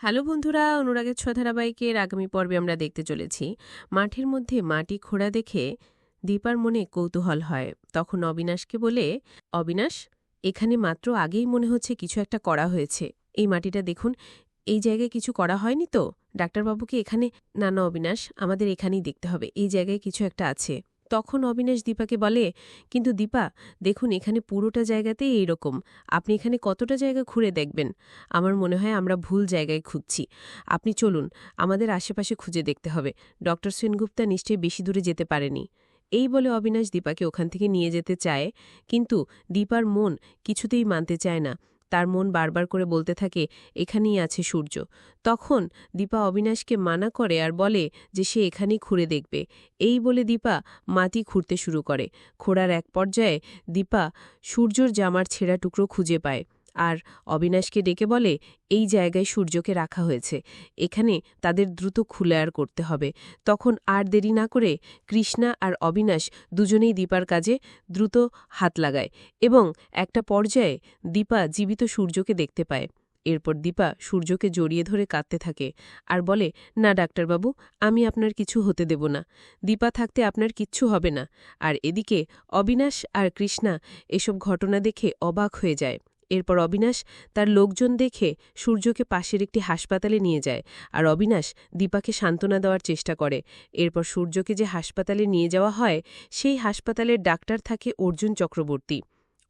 Hello বন্ধুরা, অনুরাগের ছ ধারাবাহিকের আগামী পর্বে আমরা দেখতে চলেছি। মাঠের মধ্যে মাটি খোঁড়া দেখে দীপার মনে কৌতূহল হয়। তখন অবিনাশকে বলে, অবিনাশ, এখানে মাত্র আগেই মনে হচ্ছে কিছু একটা করা হয়েছে। এই মাটিটা দেখুন, এই জায়গায় কিছু করা হয়নি তো? ডাক্তারবাবুকে এখানে, না না, অবিনাশ, আমাদের এখানেই দেখতে হবে। এই জায়গায় কিছু একটা আছে। তখন অবিনাশ দীপাকে বলে, কিন্তু দীপা, দেখুন এখানে পুরোটা জায়গাতেই এইরকম। আপনি এখানে কতটা জায়গা ঘুরে দেখবেন? আমার মনে হয় আমরা ভুল জায়গায় খুঁজছি। আপনি চলুন, আমাদের আশেপাশে খুঁজে দেখতে হবে। ডক্টর সেনগুপ্তা নিশ্চয়ই বেশি দূরে যেতে পারেনি। এই বলে অবিনাশ দীপাকে ওখান থেকে নিয়ে যেতে চায়, কিন্তু দীপার মন কিছুতেই মানতে চায় না। তার মন বারবার করে বলতে থাকে, এখানেই আছে সূর্য। তখন দীপা অবিনাশকে মানা করে আর বলে যে সে এখানেই খুঁড়ে দেখবে। এই বলে দীপা মাটি খুঁড়তে শুরু করে। খোঁড়ার এক পর্যায়ে দীপা সূর্যর জামার ছেঁড়া টুকরো খুঁজে পায়। আর অবিনাশকে ডেকে বলে, এই জায়গায় সূর্যকে রাখা হয়েছে। এখানে তাদের দ্রুত খুলে আর করতে হবে। তখন আর দেরি না করে কৃষ্ণা আর অবিনাশ দুজনেই দীপার কাজে দ্রুত হাত লাগায় এবং একটা পর্যায়ে দীপা জীবিত সূর্যকে দেখতে পায়। এরপর দীপা সূর্যকে জড়িয়ে ধরে কাঁদতে থাকে আর বলে, না, ডাক্তারবাবু, আমি আপনার কিছু হতে দেব না। দীপা থাকতে আপনার কিচ্ছু হবে না। আর এদিকে অবিনাশ আর কৃষ্ণা এসব ঘটনা দেখে অবাক হয়ে যায়। এরপর অবিনাশ তার লোকজন দেখে সূর্যকে পাশের একটি হাসপাতালে নিয়ে যায় আর অবিনাশ দীপাকে সান্ত্বনা দেওয়ার চেষ্টা করে। এরপর সূর্যকে যে হাসপাতালে নিয়ে যাওয়া হয়, সেই হাসপাতালের ডাক্তার থাকে অর্জুন চক্রবর্তী।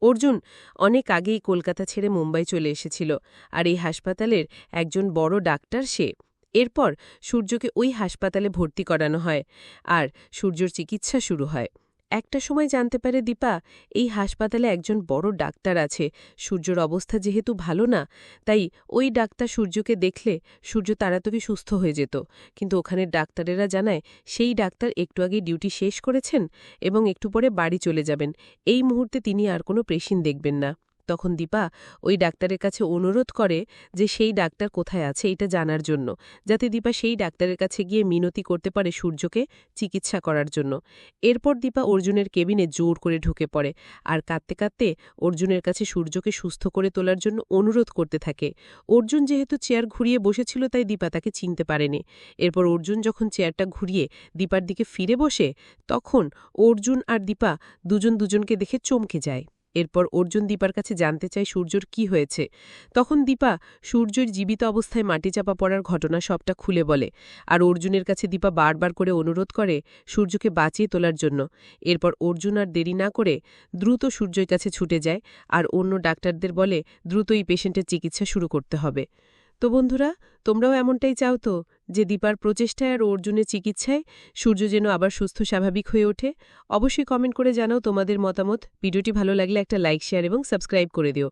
অর্জুন অনেক আগেই কলকাতা ছেড়ে মুম্বাই চলে এসেছিল আর এই হাসপাতালের একজন বড় ডাক্তার সে। এরপর সূর্যকে ওই হাসপাতালে ভর্তি করানো হয় আর সূর্যর চিকিৎসা শুরু হয়। একটা সময় জানতে পারে দীপা, এই হাসপাতালে একজন বড় ডাক্তার আছে। সূর্যর অবস্থা যেহেতু ভালো না, তাই ওই ডাক্তার সূর্যকে দেখলে সূর্য তাড়াতাড়ি সুস্থ হয়ে যেত। কিন্তু ওখানের ডাক্তারেরা জানায়, সেই ডাক্তার একটু আগে ডিউটি শেষ করেছেন এবং একটু পরে বাড়ি চলে যাবেন। এই মুহূর্তে তিনি আর কোনো পেশেন্ট দেখবেন না। তখন দীপা ওই ডাক্তারের কাছে অনুরোধ করে যে সেই ডাক্তার কোথায় আছে এটা জানার জন্য, যাতে দীপা সেই ডাক্তারের কাছে গিয়ে মিনতি করতে পারে সূর্যকে চিকিৎসা করার জন্য। এরপর দীপা অর্জুনের কেবিনে জোর করে ঢুকে পড়ে আর কাঁদতে কাঁদতে অর্জুনের কাছে সূর্যকে সুস্থ করে তোলার জন্য অনুরোধ করতে থাকে। অর্জুন যেহেতু চেয়ার ঘুরিয়ে বসেছিল তাই দীপা তাকে চিনতে পারেনি। এরপর অর্জুন যখন চেয়ারটা ঘুরিয়ে দীপার দিকে ফিরে বসে, তখন অর্জুন আর দীপা দুজন দুজনকে দেখে চমকে যায়। এরপর অর্জুন দীপার কাছে জানতে চায় সূর্যর কি হয়েছে। তখন দীপা সূর্যর জীবিত অবস্থায় মাটি চাপা পড়ার ঘটনা সবটা খুলে বলে আর অর্জুনের কাছে দীপা বারবার করে অনুরোধ করে সূর্যকে বাঁচিয়ে তোলার জন্য। এরপর অর্জুন আর দেরি না করে দ্রুত সূর্যের কাছে ছুটে যায় আর অন্য ডাক্তারদের বলে দ্রুতই পেশেন্টের চিকিৎসা শুরু করতে হবে। তো বন্ধুরা, তোমরাও এমনটাই চাও তো, যে দীপার প্রচেষ্টায় আর অর্জুনের চিকিৎসায় সূর্য যেন আবার সুস্থ, স্বাভাবিক হয়ে ওঠে? অবশ্যই কমেন্ট করে জানাও তোমাদের মতামত। ভিডিওটি ভালো লাগলে একটা লাইক, শেয়ার এবং সাবস্ক্রাইব করে দিও।